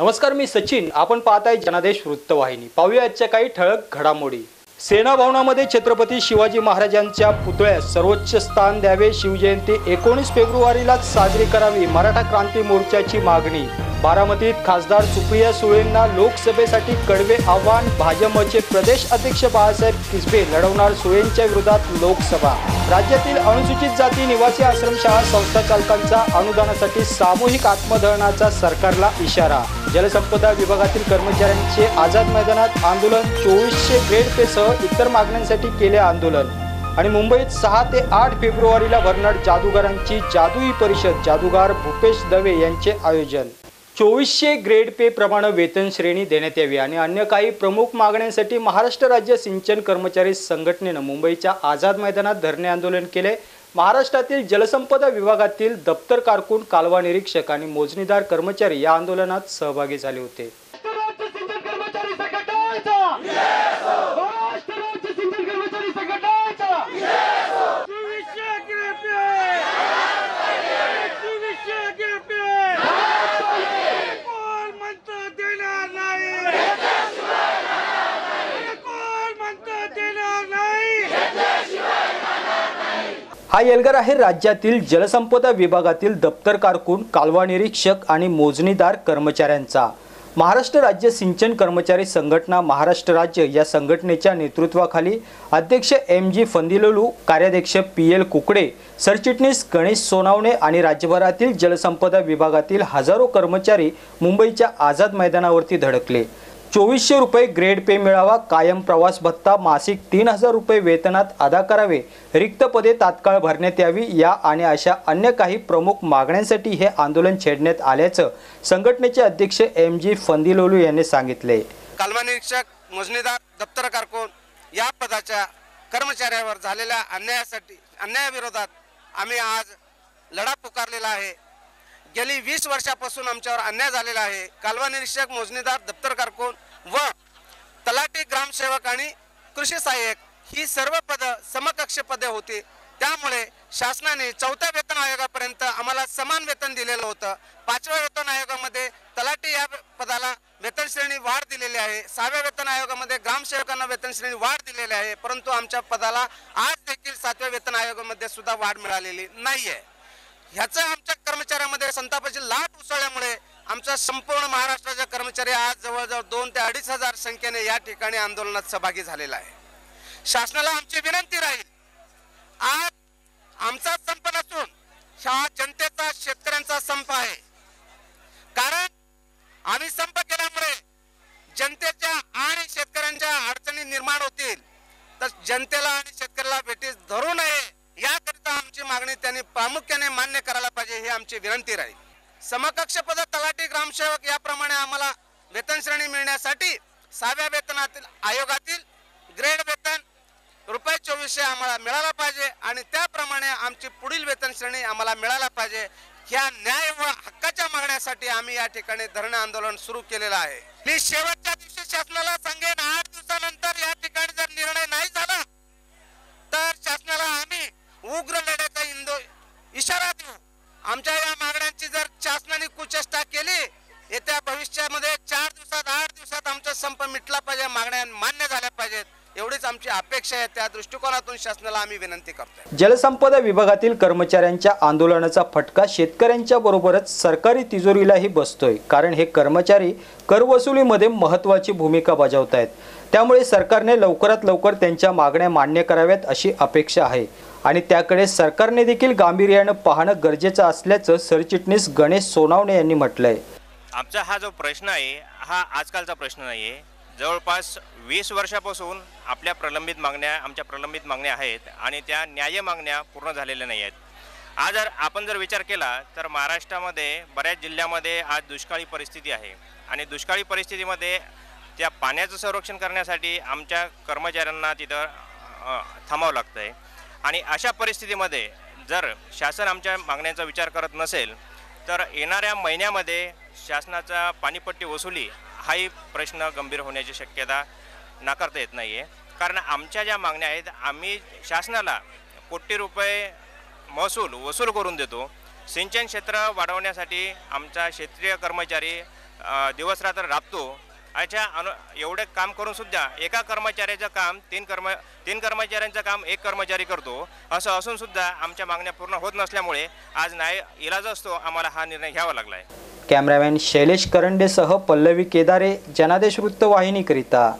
नमस्कार मी सचिन. आपण पाहताय जनादेश वृत्तवाहिनी. पाहूया आजच्या काही ठळक घडामोडी. सेना भवनामध्ये छत्रपती शिवाजी महाराजांच्या पुतळ्यास सर्वोच्च स्थान द्यावे शिवजयंती एकोणीस फेब्रुवारीलाच साजरी करावी मराठा क्रांती मोर्चाची मागणी. बारामतीत खासदार सुप्रिया सुळेंना लोकसभेसाठी कडवे आव्हान भाजपचे प्रदेश अध्यक्ष बाळासाहेब किसबे लढवणार सुळेंच्या विरोधात लोकसभा. राज्यातील अनुसूचित जाती निवासी आश्रमशाळा संस्था चालकांचा अनुदानासाठी सामूहिक आत्मदहनाचा सरकारला इशारा. जलसंपदा विभागातील कर्मचाऱ्यांचे आझाद मैदानात आंदोलन चोवीसशे ग्रेड पे सह इतर मागण्यांसाठी केले आंदोलन. आणि मुंबईत सहा ते आठ फेब्रुवारीला भरणार जादूगारांची जादुई परिषद जादूगार भूपेश दवे यांचे आयोजन. चोवीसशे ग्रेड पे प्रमाणे वेतन श्रेणी देण्यात यावी आणि अन्य काही प्रमुख मागण्यांसाठी महाराष्ट्र राज्य सिंचन कर्मचारी संघटनेनं मुंबईच्या आझाद मैदानात धरणे आंदोलन केले. महाराष्ट्रातील जलसंपदा विभागातील दप्तर कारकून कालवा निरीक्षक आणि मोजणीदार कर्मचारी या आंदोलनात सहभागी झाले होते महाराष्ट्र राज्य सिंचन कर्मचारी संघटनेचा महाराष्ट्र राज्य सिंचन कर्मचारी संघटनेचा चोवीसशे ग्रेपे चोवीसशे ग्रेपे कोण म्हणतं देणार नाही कोण म्हणतं देणार नाही हा एल्गार आहे राज्यातील जलसंपदा विभागातील दप्तर कारकून कालवा निरीक्षक आणि मोजणीदार कर्मचाऱ्यांचा. महाराष्ट्र राज्य सिंचन कर्मचारी संघटना महाराष्ट्र राज्य या संघटनेच्या नेतृत्वाखाली अध्यक्ष एम जी फंदिलोलू कार्याध्यक्ष पी एल कुकडे सरचिटणीस गणेश सोनावणे आणि राज्यभरातील जलसंपदा विभागातील हजारो कर्मचारी मुंबईच्या आझाद मैदानावरती धडकले. चोवीसशे रुपये ग्रेड पे मिळावा कायम प्रवास भत्ता मासिक तीन हजार रुपये वेतनात अदा करावे. रिक्त पदे तात्काळ भरण्यात यावी या आणि अशा अन्य काही प्रमुख मागण्यांसाठी हे आंदोलन छेडण्यात आल्याचं संघटनेचे अध्यक्ष एम जी फंदिलोलू यांनी सांगितले. कालवा निरीक्षक मोजणीदार दप्तर कारकून या पदाच्या कर्मचाऱ्यावर झालेल्या अन्यायासाठी अन्यायाविरोधात आम्ही आज लढा पुकारलेला आहे. गेली वीस वर्षापासून आमच्यावर अन्याय झालेला आहे. कालवा निरीक्षक मोजणीदार दप्तर कारकून व तलाठी ग्रामसेवक आणि कृषी सहाय्यक ही सर्व पदं समकक्ष पदे होती. त्यामुळे शासनाने चौथ्या वेतन आयोगापर्यंत आम्हाला समान वेतन दिलेलं होतं. पाचव्या वेतन आयोगामध्ये तलाठी या पदाला वेतन श्रेणी वाढ दिलेली आहे. सहाव्या वेतन आयोगामध्ये ग्रामसेवकांना वेतन श्रेणी वाढ दिलेली आहे. परंतु आमच्या पदाला आज देखील सातव्या वेतन आयोगामध्ये सुद्धा वाढ मिळालेली नाही आहे ह्याचं कर्मचाऱ्यांमध्ये संतापाची लाट उसळल्यामुळे आमचा संपूर्ण महाराष्ट्राचा कर्मचारी आज जवळजवळ दोन ते अडीच हजार संख्येने या ठिकाणी आंदोलनात सहभागी झालेला आहे. शासनाला आमची विनंती राहील. आज आमचा संप नसून हा जनतेचा शेतकऱ्यांचा संप आहे. कारण आम्ही संप केल्यामुळे जनतेच्या आणि शेतकऱ्यांच्या अडचणी निर्माण होतील. तर जनतेला आणि शेतकऱ्याला भेटीस धरू नये. मागणी त्यांनी प्रामुख्याने मान्य करायला पाहिजे ही आमची विनंती राहील. समकक्ष पद तलाठी ग्रामसेवक याप्रमाणे आम्हाला वेतन श्रेणी मिळण्यासाठी सहाव्या वेतनातील आयोगातील ग्रेड वेतन रुपये चोवीसशे आम्हाला मिळाला पाहिजे आणि त्याप्रमाणे आमची पुढील वेतन श्रेणी आम्हाला मिळायला पाहिजे ह्या न्याय व हक्काच्या मागण्यासाठी आम्ही या ठिकाणी धरणे आंदोलन सुरू केलेलं आहे. मी शेवटच्या दिवशी शासनाला सांगेन आठ दिवसानंतर या ठिकाणी जर निर्णय नाही झाला तर शासनाला आम्ही उग्र लढ्याचा इंदो इशारा देऊ. आमच्या या मागण्यांची जर शासनाने कुचेष्टा केली येत्या भविष्यामध्ये चार दिवसात आठ दिवसात आमचा संप मिटला पाहिजे मागण्या मान्य झाल्या पाहिजेत. एवढीच आमची अपेक्षा आहे. त्या दृष्टिकोनातून शासनाला आम्ही विनंती करतोय. जलसंपदा विभागातील कर्मचाऱ्यांच्या आंदोलनाचा फटका शेतकऱ्यांच्या बरोबरच सरकारी तिजोरीलाही बसतोय. कारण हे कर्मचारी करवसुलीमध्ये महत्त्वाची भूमिका बजावत आहेत त्यामुळे सरकारने लवकरात लवकर त्यांच्या मागण्या मान्य कराव्यात अशी अपेक्षा आहे. आणि त्याकडे सरकारने देखील गांभीर्यानं पाहणं गरजेचं असल्याचं सरचिटणीस गणेश सोनावणे यांनी म्हटलंय. आमचा हा जो प्रश्न आहे हा आजकालचा प्रश्न नाही आहे जवळपास वीस वर्षापासून आपल्या प्रलंबित मागण्या आमच्या प्रलंबित मागण्या आहेत आणि त्या न्याय मागण्या पूर्ण झालेल्या नाही आहेत. आज जर आपण जर विचार केला तर महाराष्ट्रामध्ये बऱ्याच जिल्ह्यामध्ये आज दुष्काळी परिस्थिती आहे. आणि दुष्काळी परिस्थितीमध्ये त्या पाण्याचं संरक्षण करण्यासाठी आमच्या कर्मचाऱ्यांना तिथं थांबावं लागतं आहे आणि अशा परिस्थितीमध्ये जर शासन आमच्या मागण्यांचा विचार करत नसेल तर येणाऱ्या महिन्यामध्ये शासनाचा पाणीपट्टी वसुली हाही प्रश्न गंभीर होण्याची शक्यता नाकारता येत नाही आहे कारण आमच्या ज्या मागण्या आहेत आम्ही शासनाला कोटी रुपये महसूल वसूल करून देतो. सिंचन क्षेत्र वाढवण्यासाठी आमचा क्षेत्रीय कर्मचारी दिवसरात्र राबतो. याच्या अनु एवढे काम करून सुद्धा एका कर्मचाऱ्याचं काम तीन कर्म तीन कर्मचाऱ्यांचं काम एक कर्मचारी करतो असं असून सुद्धा आमच्या मागण्या पूर्ण होत नसल्यामुळे आज नाही इलाज असतो आम्हाला हा निर्णय घ्यावा लागला आहे कॅमेरामॅन शैलेश करंडेसह पल्लवी केदारे जनादेश वृत्तवाहिनीकरिता.